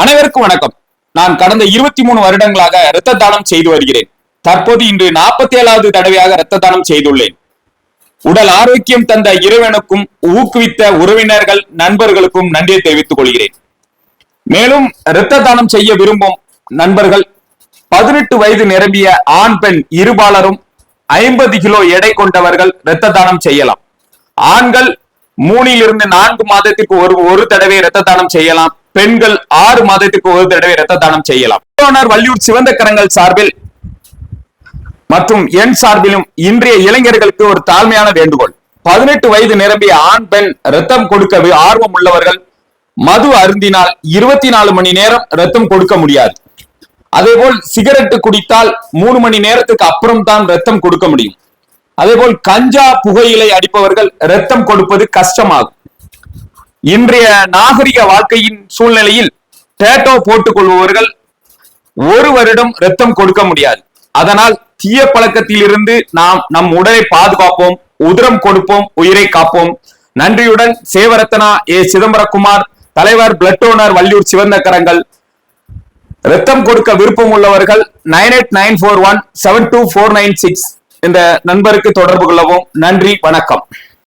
அனைவருக்கும் வணக்கம். நான் கடந்த இருபத்தி மூணு வருடங்களாக இரத்த தானம் செய்து வருகிறேன். தற்போது இன்று நாற்பத்தி ஏழாவது தடவையாக இரத்த தானம் செய்துள்ளேன். உடல் ஆரோக்கியம் தந்த இறைவனுக்கும் ஊக்குவித்த உறவினர்கள் நண்பர்களுக்கும் நன்றியை தெரிவித்துக் கொள்கிறேன். மேலும் இரத்த தானம் செய்ய விரும்பும் நண்பர்கள் பதினெட்டு வயது நிரம்பிய ஆண் பெண் இருபாலரும் ஐம்பது கிலோ எடை கொண்டவர்கள் இரத்த தானம் செய்யலாம். ஆண்கள் மூணிலிருந்து நான்கு மாதத்திற்கு ஒரு ஒரு தடவை இரத்த தானம் செய்யலாம். பெண்கள் ஆறு மாதத்துக்கு ஒரு தடவை இரத்த தானம் செய்யலாம். வள்ளியூர் சிவந்த கரங்கள் சார்பில் மற்றும் என் சார்பிலும் இன்றைய இளைஞர்களுக்கு ஒரு தாழ்மையான வேண்டுகோள். பதினெட்டு வயது நிரம்பிய ஆண் பெண் ரத்தம் கொடுக்க ஆர்வம் உள்ளவர்கள் மது அருந்தினால் இருபத்தி நாலு மணி நேரம் ரத்தம் கொடுக்க முடியாது. அதேபோல் சிகரெட்டு குடித்தால் மூணு மணி நேரத்துக்கு அப்புறம் தான் ரத்தம் கொடுக்க முடியும். அதேபோல் கஞ்சா புகையிலை அடிப்பவர்கள் ரத்தம் கொடுப்பது கஷ்டமாகும். இன்றைய நாகரிக வாழ்க்கையின் சூழ்நிலையில் டேட்டோ போட்டுக் கொள்பவர்கள் ஒரு வருடம் ரத்தம் கொடுக்க முடியாது. அதனால் தீய பழக்கத்தில் இருந்து நாம் நம் உடலை பாதுகாப்போம் உதிரம் கொடுப்போம் உயிரை காப்போம். நன்றியுடன் சேவரத்னா ஏ. சிதம்பரகுமார் தலைவர் பிளட் டோனர் வள்ளியூர் சிவந்த கரங்கள் ரத்தம் கொடுக்க விருப்பம் உள்ளவர்கள் nine eight nine four one seven two four nine six இந்த நண்பருக்கு தொடர்பு கொள்ளவும். நன்றி வணக்கம்.